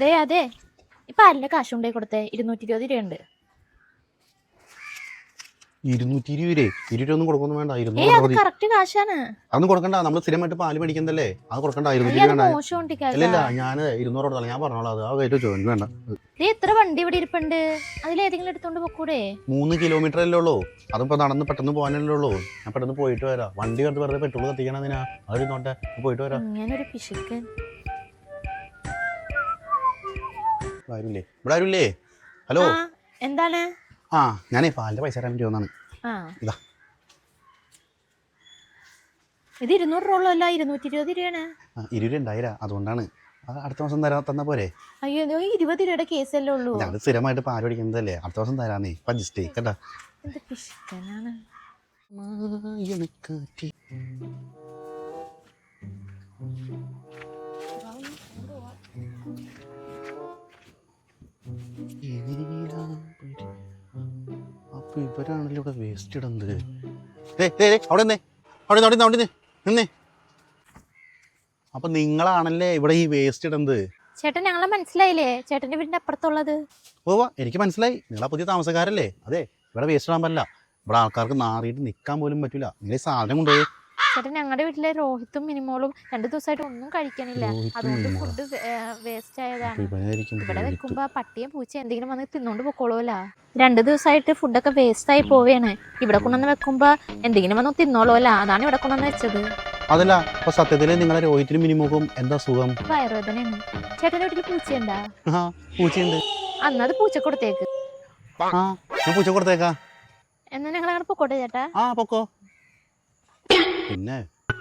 ദേ അതെ. ഇപ്പൊ അല്ല കാശ് കൊണ്ടേ കൊടുത്തേ? ഇരുന്നൂറ്റി ഇരുപത് രൂപയുണ്ട് ഇരുന്നൂറ്റി ഇരുപത് കൊടുക്കൊന്നും വേണ്ട. ഏ അത് കറക്റ്റ് കാശാണ്. അതൊന്നും കൊടുക്കണ്ട. നമ്മൾ സ്ഥിരമായിട്ട് പാൽ മേടിക്കുന്നതല്ലേ? അത് കൊടുക്കണ്ട. ഇരുന്നൂറ്റി അയ്യ, വേണ്ട. മോശം ഞാൻ ഇരുന്നൂറ് ഞാൻ പറഞ്ഞോളാം അത്. ആ കയറ്റി ചോദിച്ചു വേണ്ട. ദേ ഇത്ര വണ്ടി ഇവിടെ ഇരിപ്പുണ്ട്. അതിലേതെങ്കിലും എടുത്തോണ്ട് പൊക്കൂടെ? മൂന്ന് കിലോമീറ്റർ അല്ലേ ഉള്ളൂ. അതിപ്പോ നടന്ന് പെട്ടെന്ന് പോകാനല്ലേ ഉള്ളൂ. ഞാൻ പെട്ടെന്ന് പോയിട്ട് വരാം. വണ്ടി വെറുതെ വെറുതെ പെട്രോൾ കത്തിക്കണം അതിനാ അത് നോട്ടെ പോയിട്ട് വരാം. ഇങ്ങനൊരു പിശുക്കൻ ഇവിടെ ആരുമില്ലേ ഇവിടെ ആരുമില്ലേ ഹലോ. എന്താണ്? ആ ഞാനേ പാലിന്റെ പൈസ തരാൻ വേണ്ടി വന്നാണ് ഇതാ. ഇത് ഇരുന്നൂറ് രൂപ അല്ല ഇരുന്നൂറ്റി ഇരുപത് രൂപയാണ് ഇരുപത് ഉണ്ടായിരം അതുകൊണ്ടാണ്. അടുത്ത മാസം തരാ തന്ന പോരെ. അയ്യോ ഇരുപത് രൂപയുടെ കേസല്ലേ ഉള്ളൂ. ഞങ്ങൾ സ്ഥിരമായിട്ട് പാൽ മേടിക്കുന്നതല്ലേ അടുത്ത മാസം തരാന്നേ അഡ്ജസ്റ്റ് ചെയ്യ് കേട്ടാ. എന്ത് പിശുക്കനാണ് മായണക്കാറ്റ്. അപ്പൊ ഇവരാണല്ലോ ഇവിടെ വേസ്റ്റ് ഇടുന്നത് അവിടെ നിന്നേ. അവിടെ നിന്ന്, അവിടെ നിന്ന്, അവിടെ നിന്ന്. നിന്നേ അപ്പൊ നിങ്ങളാണല്ലേ ഇവിടെ ഈ വേസ്റ്റ് ഇടുന്നത് ചേട്ടൻ ഞങ്ങളെ മനസ്സിലായില്ലേ? ചേട്ടന്റെ വീടിന്റെ അപ്പുറത്തുള്ളത്. ഓ എനിക്ക് മനസ്സിലായി. നിങ്ങളാ പുതിയ താമസക്കാരല്ലേ? അതെ ഇവിടെ വേസ്റ്റ് ഇടാൻ പറ്റില്ല. ഇവിടെ ആൾക്കാർക്ക് നാറിയിട്ട് നിൽക്കാൻ പോലും പറ്റില്ല നിങ്ങൾ സാധനം കൊണ്ടുപോയി ചേട്ടൻ ഞങ്ങളുടെ വീട്ടിലെ രോഹിത്തും മിനിമോളും രണ്ടു ദിവസമായിട്ട് ഒന്നും കഴിക്കണില്ല. അതുകൊണ്ട് ഫുഡ് വേസ്റ്റ് ആയതാണ്. ഇവിടെ. വെക്കുമ്പോ പട്ടിയും പൂച്ച എന്തെങ്കിലും വന്ന് തിന്നോണ്ട് പൊക്കോളൂല രണ്ടു ദിവസമായിട്ട് ഫുഡൊക്കെ വേസ്റ്റ് ആയി പോവുകയാണ് ഇവിടെ കൊണ്ടുവന്ന് വെക്കുമ്പോ എന്തെങ്കിലും വന്ന് തിന്നോളൂല അതാണ് ഇവിടെ കൊണ്ടുവന്ന് വെച്ചത്. അതല്ല അപ്പൊ സത്യത്തിൽ നിങ്ങളെ രോഹിത്തിനും മിനിമോക്കും എന്താ സുഖം? വയറുവേദനയാണ്. ചേട്ടന്റെ വീട്ടിൽ പൂച്ചയുണ്ടാ? പൂച്ചയുണ്ട്. അന്നത് പൂച്ച കൊടുത്തേക്ക്. ഞാൻ പൂച്ച കൊടുത്തേക്കാ. എന്നാ ഞങ്ങൾ അങ്ങനെ പൊക്കോട്ടെ ചേട്ടാ. ആ പൊക്കോ. പിന്നെ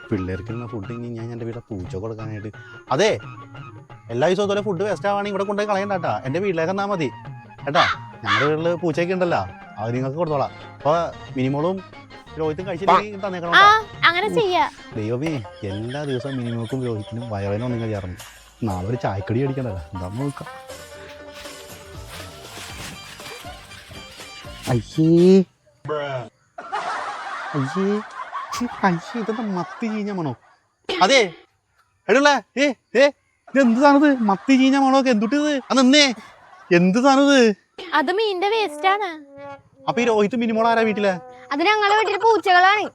പിള്ളേർക്ക് ഫുഡ് ഇനി ഞാൻ എന്റെ വീട്ടിലെ പൂച്ച കൊടുക്കാനായിട്ട്. അതെ എല്ലാ ദിവസവും ഇതുപോലെ ഫുഡ് വേസ്റ്റ് ആവാണെങ്കിൽ ഇവിടെ കൊണ്ടുപോയി കേട്ടോ. എന്റെ വീട്ടിലേക്ക് തന്നാൽ മതി. കേട്ടാ ഞങ്ങളുടെ വീട്ടിൽ പൂച്ചയൊക്കെ ഉണ്ടല്ലോ. അത് നിങ്ങൾക്ക് കൊടുത്തോളാം. അപ്പോൾ മിനിമോളും രോഹിത്തും കഴിച്ചില്ലെങ്കിൽ തന്നേക്കണം അങ്ങനെ ചെയ്യാ. ദൈവമേ എല്ലാ ദിവസവും മിനിമോക്കും രോഹിത്തിനും വയറിനോ ഒന്നും ചേർന്നു നാളെ ഒരു ചായക്കടി അടിക്കണ്ടല്ലോ എന്താ നോക്കാം അയ്യേ. അയ്യേ. ഇതെന്താ മത്തി ചീഞ്ഞ മണോ? അതെ. എടൂല ഏ ഏ ഇത് എന്ത് സാധനത്? മത്തി ചീഞ്ഞ മണമൊക്കെ എന്തുട്ടിത്? അത് നിന്നേ. എന്ത് സാധനത്? അത് മീനിന്റെ വേസ്റ്റ് ആണ്. അപ്പൊ ഈ രോഹിത് മിനിമോൾ ആരാ വീട്ടിലെ? അത് ഞങ്ങളെ വീട്ടിൽ പൂച്ചകളാണ്.